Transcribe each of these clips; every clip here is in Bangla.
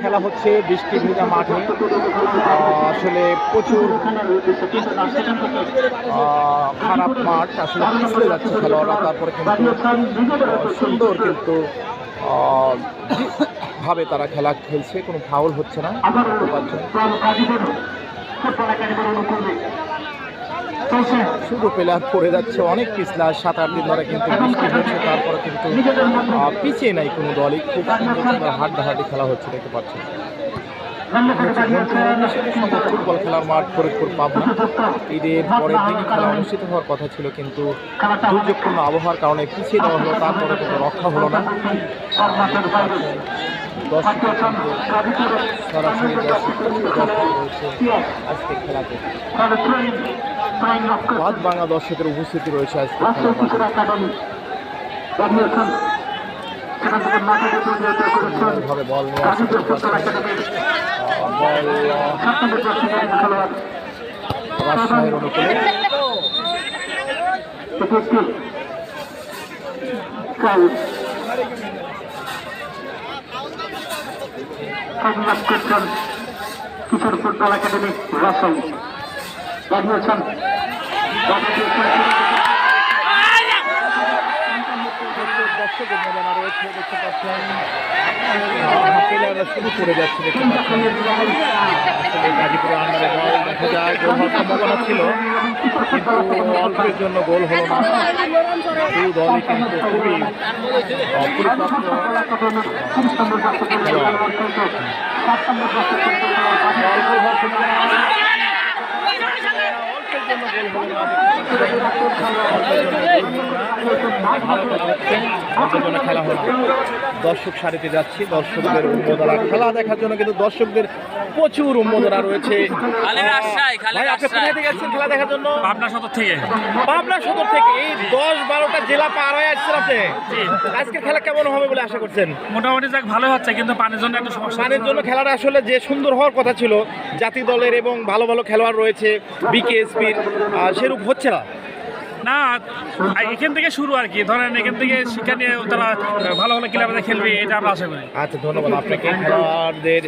খেলা হচ্ছে বৃষ্টি ভেজা মাঠে আসলে প্রচুর খারাপ মাঠ। আসলে পিছলে যাচ্ছে খেলোয়াড়রা তারপরে কিন্তু সুন্দর কিন্তু ভাবে তারা খেলা খেলছে কোনো ফাউল হচ্ছে না। শুধু প্লেয়ার পড়ে যাচ্ছে অনেক পিছলা সাত আট দিন ধরে কিন্তু বৃষ্টি হচ্ছে তারপরে কিন্তু পিছিয়ে নাই কোনো দলই। খুব সুন্দর হাড্ডাহাড্ডি খেলা হচ্ছে দেখতে পাচ্ছি ফুটবল খেলার মাঠ ফরিদপুর পাবনা। ঈদের পরের দিনই খেলা অনুষ্ঠিত হওয়ার কথা ছিল কিন্তু দুর্যোগপূর্ণ আবহাওয়ার কারণে পিছিয়ে দেওয়া হলো তারপরে কিন্তু রক্ষা হলো না। কিন্তু সরাসরি রয়েছে আজকে খেলাতে পাঁচ বাংলা দর্শকের উপস্থিতি রয়েছে আজকে ভাবে বল পাচ্ছেন। আহ, করছেন কিশোর ফুটবল একাডেমি রাসেল বানিয়েছেন দর্শকের মেলানা রয়েছে দেখতে পাচ্ছেন শুরু করে যাচ্ছে দেখতে পাচ্ছেন গাজীপুরের আন্ডারে বল দেখা যায় গোল হওয়ার সম্ভাবনা ছিল। কিন্তু অল্পের জন্য গোল হলো না। দুই দলই কিন্তু খুবই আহ, পরিপক্ক খেলোয়াড়। অল্প হওয়ার সম্ভাবনা অল্পের জন্য গোল হলো খেলা হচ্ছে দর্শক সারিতে যাচ্ছি দর্শকদের উন্মোদনা। খেলা দেখার জন্য কিন্তু দর্শকদের প্রচুর উন্মোদনা রয়েছে। খালি রাজশাহী, খালি ভাই আপনি কোথায় থেকে যাচ্ছেন খেলা দেখার জন্য? পাবনা সদর থেকে। পাবনা সদর থেকে। এই দশ বারোটা জেলা পার হয়ে আসছেন আপনি। আজকে খেলা কেমন হবে বলে আশা করছেন? মোটামুটি যাক ভালো হচ্ছে কিন্তু পানির জন্য একটা সমস্যা পানের জন্য খেলাটা আসলে যে সুন্দর হওয়ার কথা ছিল জাতীয় দলের এবং ভালো ভালো খেলোয়াড় রয়েছে বিকেএসপির সেরূপ হচ্ছে না। না এখান থেকে শুরু আর কি। ধরেন এখান থেকে শিক্ষা নিয়ে তারা ভালো ভালো ক্লাবে খেলবে, এটা আমরা আশা করি। আচ্ছা ধন্যবাদ আপনাকে। খেলোয়াড়দের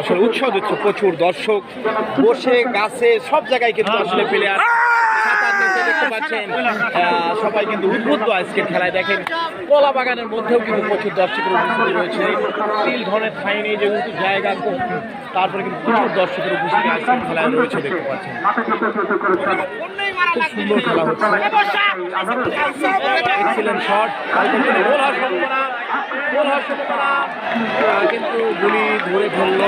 আসলে উৎসাহ দিচ্ছে প্রচুর। দর্শক বসে গাছে সব জায়গায় কিন্তু আসলে প্লেয়ার সাঁতার নিচে দেখতে পাচ্ছেন। আহ, সবাই কিন্তু উদ্বুদ্ধ আজকের খেলায়। দেখেন কলা বাগানের মধ্যেও কিন্তু প্রচুর দর্শকের উপস্থিতি রয়েছে। তিল ধরনের ঠাই নেই জায়গা তারপরে কিন্তু প্রচুর দর্শকের উপস্থিতি আজকের খেলায় রয়েছে দেখতে পাচ্ছেন। খুব সুন্দর খেলা হচ্ছে। শট গোল হওয়ার সম্ভাবনা গোল হওয়ার সম্ভাবনা কিন্তু গুলি ধরে ফেলল।